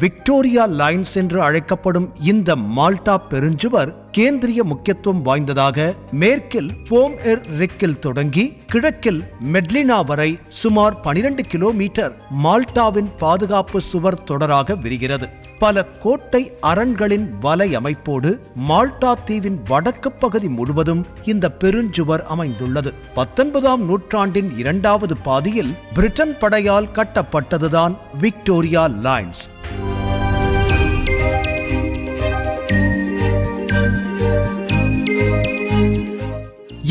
Victoria lines என்று அழைக்கப்படும் இந்த மால்டா பெருஞ்சுவர் கேந்திரிய முக்கியத்துவம் வாய்ந்ததாக மேற்கில் போம் எர் ரிக்கில் தொடங்கி கிழக்கில் மெட்லினா வரை சுமார் 12 கிலோமீட்டர் மால்டாவின் பாதுகாப்பு சுவர் தொடராக விரிகிறது. பல கோட்டை அரண்களின் வலை அமைப்போடு மால்டா தீவின் வடக்கு பகுதி முழுவதும் இந்த பெருஞ்சுவர் அமைந்துள்ளது. பத்தொன்பதாம் நூற்றாண்டின் இரண்டாவது பாதியில் பிரிட்டன் படையால் கட்டப்பட்டதுதான் விக்டோரியா லைன்ஸ்.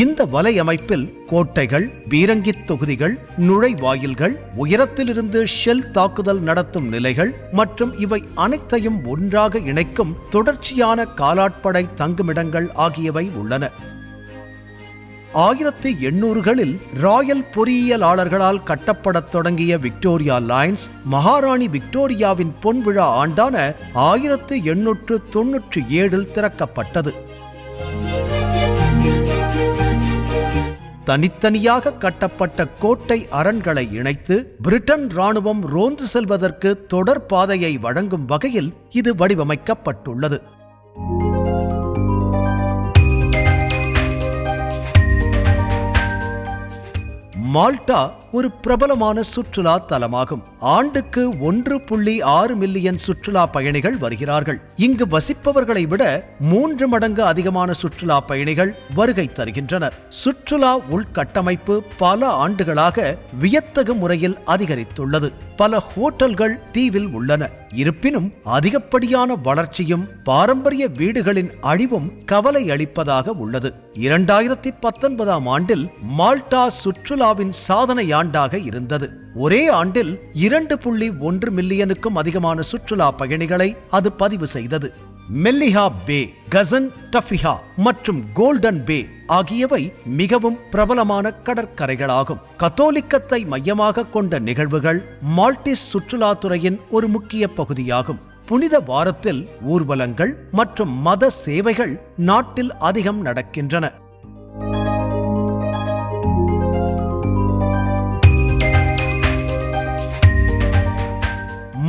இந்த வலையமைப்பில் கோட்டைகள் பீரங்கித் தொகுதிகள் நுழைவாயில்கள் உயரத்திலிருந்து ஷெல் தாக்குதல் நடத்தும் நிலைகள் மற்றும் இவை அனைத்தையும் ஒன்றாக இணைக்கும் தொடர்ச்சியான காலாட்படை தங்குமிடங்கள் ஆகியவை உள்ளன. ஆயிரத்தி எண்ணூறுகளில் ராயல் பொறியியலாளர்களால் கட்டப்படத் தொடங்கிய விக்டோரியா லைன்ஸ் மகாராணி விக்டோரியாவின் பொன்விழா ஆண்டான ஆயிரத்தி எண்ணூற்று தொன்னூற்றி ஏழில் திறக்கப்பட்டது. தனித்தனியாக கட்டப்பட்ட கோட்டை அரண்களை இணைத்து பிரிட்டன் ராணுவம் ரோந்து செல்வதற்கு தொடர் பாதையை வழங்கும் வகையில் இது வடிவமைக்கப்பட்டுள்ளது. மால்டா ஒரு பிரபலமான சுற்றுலா தலமாகும். ஆண்டுக்கு ஒன்று புள்ளி ஆறு மில்லியன் சுற்றுலா பயணிகள் வருகிறார்கள். இங்கு வசிப்பவர்களை விட மூன்று மடங்கு அதிகமான சுற்றுலா பயணிகள் வருகை தருகின்றனர். சுற்றுலா உள்கட்டமைப்பு பல ஆண்டுகளாக வியத்தகு முறையில் அதிகரித்துள்ளது. பல ஹோட்டல்கள் தீவில் உள்ளன. இருப்பினும் அதிகப்படியான வளர்ச்சியும் பாரம்பரிய வீடுகளின் அழிவும் கவலை அளிப்பதாக உள்ளது. இரண்டாயிரத்தி பத்தொன்பதாம் ஆண்டில் மால்டா சுற்றுலாவின் சாதனையான ஆண்டாக இருந்தது. ஒரே ஆண்டில் இரண்டு புள்ளி ஒன்று மில்லியனுக்கும் அதிகமான சுற்றுலா பயணிகளை அது பதிவு செய்தது. மெல்லிஹா பே கசன் டஃபிஹா மற்றும் கோல்டன் பே ஆகியவை மிகவும் பிரபலமான கடற்கரைகளாகும். கத்தோலிக்கத்தை மையமாக கொண்ட நிகழ்வுகள் மால்டிஸ் சுற்றுலாத்துறையின் ஒரு முக்கிய பகுதியாகும். புனித வாரத்தில் ஊர்வலங்கள் மற்றும் மத சேவைகள் நாட்டில் அதிகம் நடக்கின்றன.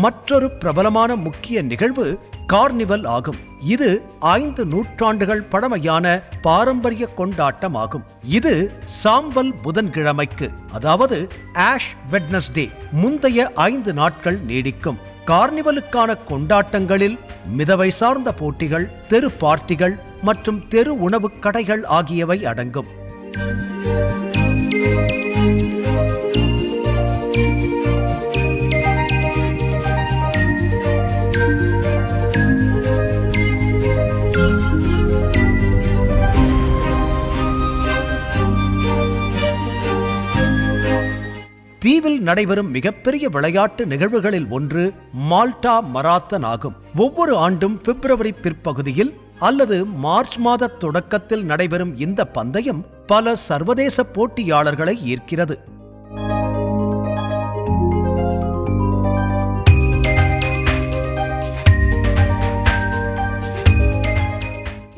மற்றொரு பிரபலமான முக்கிய நிகழ்வு கார்னிவல் ஆகும். இது ஐந்து நூற்றாண்டுகள் பழமையான பாரம்பரிய கொண்டாட்டம் ஆகும் இது சாம்பல் புதன்கிழமைக்கு அதாவது ஆஷ் வெட்னஸ்டே முந்தைய ஐந்து நாட்கள் நீடிக்கும். கார்னிவலுக்கான கொண்டாட்டங்களில் மிதவை சார்ந்த போட்டிகள் தெரு பார்ட்டிகள் மற்றும் தெரு உணவு கடைகள் ஆகியவை அடங்கும். தீவில் நடைபெறும் மிகப்பெரிய விளையாட்டு நிகழ்வுகளில் ஒன்று மால்டா மராத்தன் ஆகும். ஒவ்வொரு ஆண்டும் பிப்ரவரி பிற்பகுதியில் அல்லது மார்ச் மாத தொடக்கத்தில் நடைபெறும் இந்த பந்தயம் பல சர்வதேச போட்டியாளர்களை ஈர்க்கிறது.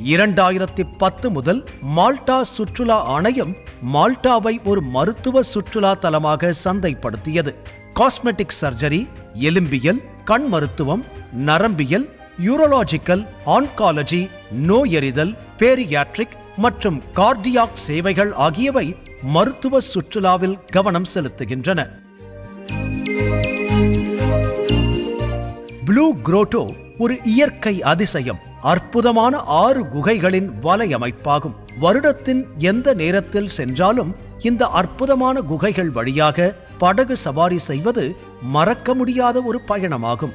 இரண்டாயிரத்தி பத்து முதல் மால்டா சுற்றுலா ஆணையம் மால்டாவை ஒரு மருத்துவ சுற்றுலா தலமாக சந்தைப்படுத்தியது. காஸ்மெட்டிக் சர்ஜரி எலும்பியல் கண் மருத்துவம் நரம்பியல் யூரோலாஜிக்கல் ஆன்காலஜி நோயறிதல் பேரியாட்ரிக் மற்றும் கார்டியாக் சேவைகள் ஆகியவை மருத்துவ சுற்றுலாவில் கவனம் செலுத்துகின்றன. ப்ளூ குரோட்டோ ஒரு இயற்கை அதிசயம். அற்புதமான ஆறு குகைகளின் வலையமைப்பாகும். வருடத்தின் எந்த நேரத்தில் சென்றாலும் இந்த அற்புதமான குகைகள் வழியாக படகு சவாரி செய்வது மறக்க முடியாத ஒரு பயணமாகும்.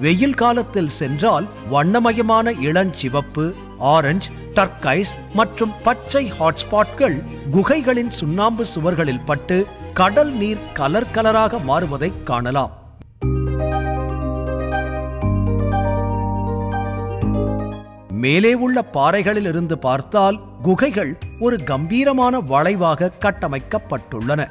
வெயில் காலத்தில் சென்றால் வண்ணமயமான இளஞ்சிவப்பு ஆரஞ்சு டர்கைஸ் மற்றும் பச்சை ஹாட்ஸ்பாட்கள் குகைகளின் சுண்ணாம்பு சுவர்களில் பட்டு கடல் நீர் கலர் கலராக மாறுவதை காணலாம். மேலே உள்ள பாறைகளில் இருந்து பார்த்தால் குகைகள் ஒரு கம்பீரமான வளைவாக கட்டமைக்கப்பட்டுள்ளன.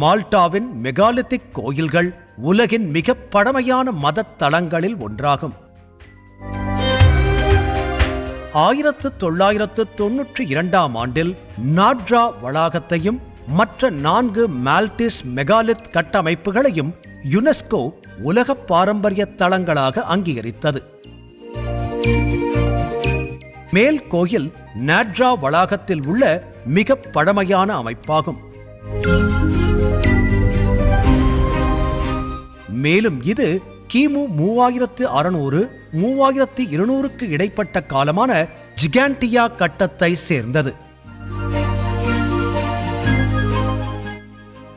மால்டாவின் மெகாலித்திக் கோயில்கள் உலகின் மிக பழமையான மத தலங்களில் ஒன்றாகும். ஆயிரத்து தொள்ளாயிரத்து தொன்னூற்றி இரண்டாம் ஆண்டில் நாட்ரா வளாகத்தையும் மற்ற நான்கு மால்டிஸ் மெகாலித் கட்டமைப்புகளையும் யுனெஸ்கோ உலக பாரம்பரிய தளங்களாக அங்கீகரித்தது. மேல் கோயில் நாட்ரா வளாகத்தில் உள்ள மிக பழமையான அமைப்பாகும். மேலும் இது கிமு மூவாயிரத்து அறுநூறு மூவாயிரத்து இருநூறுக்கு இடைப்பட்ட காலமான ஜிகாண்டியா கட்டத்தை சேர்ந்தது.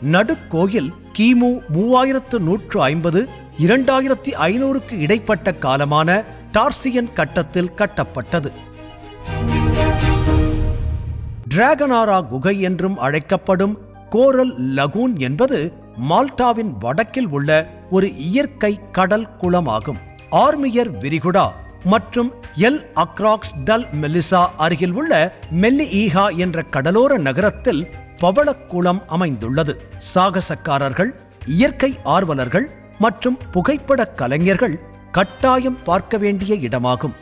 நடுக்கோயில் கிமு மூவாயிரத்து நூற்று ஐம்பது இரண்டாயிரத்தி ஐநூறுக்கு இடைப்பட்ட காலமான டார்சியன் கட்டத்தில் கட்டப்பட்டது. டிராகனாரா குகை என்றும் அழைக்கப்படும் கோரல் லகூன் என்பது மால்டாவின் வடக்கில் உள்ள ஒரு இயற்கை கடல் குளமாகும். ஆர்மியர் விரிகுடா மற்றும் எல் அக்ராக்ஸ் டல் மெலிசா அருகில் உள்ள மெல்லிஈஹா என்ற கடலோர நகரத்தில் பவளக்குளம் அமைந்துள்ளது. சாகசக்காரர்கள் இயற்கை ஆர்வலர்கள் மற்றும் புகைப்பட கலைஞர்கள் கட்டாயம் பார்க்க வேண்டிய இடமாகும்.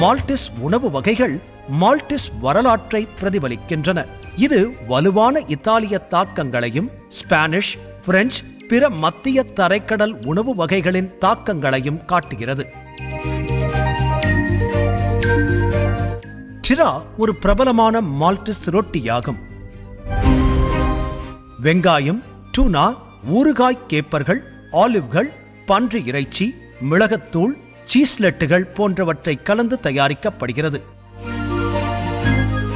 மால்டிஸ் உணவு வகைகள் மால்டிஸ் வரலாற்றை பிரதிபலிக்கின்றன. இது வலுவான இத்தாலிய தாக்கங்களையும் ஸ்பானிஷ் பிரெஞ்சு பிற மத்திய தரைக்கடல் உணவு வகைகளின் தாக்கங்களையும் காட்டுகிறது. டிரா ஒரு பிரபலமான மால்டிஸ் ரொட்டியாகும். வெங்காயம் டூனா ஊறுகாய் கேப்பர்கள் ஆலிவ்கள் பன்றி இறைச்சி மிளகத்தூள் சீஸ்லெட்டுகள் போன்றவற்றை கலந்து தயாரிக்கப்படுகிறது.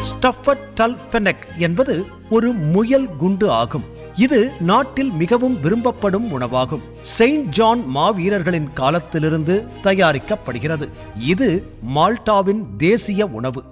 ஸ்டஃபட் டல் ஃபெனக் என்பது ஒரு முயல் குண்டு ஆகும். இது நாட்டில் மிகவும் விரும்பப்படும் உணவாகும். செயின்ட் ஜான் மாவீரர்களின் காலத்திலிருந்து தயாரிக்கப்படுகிறது. இது மால்டாவின் தேசிய உணவு.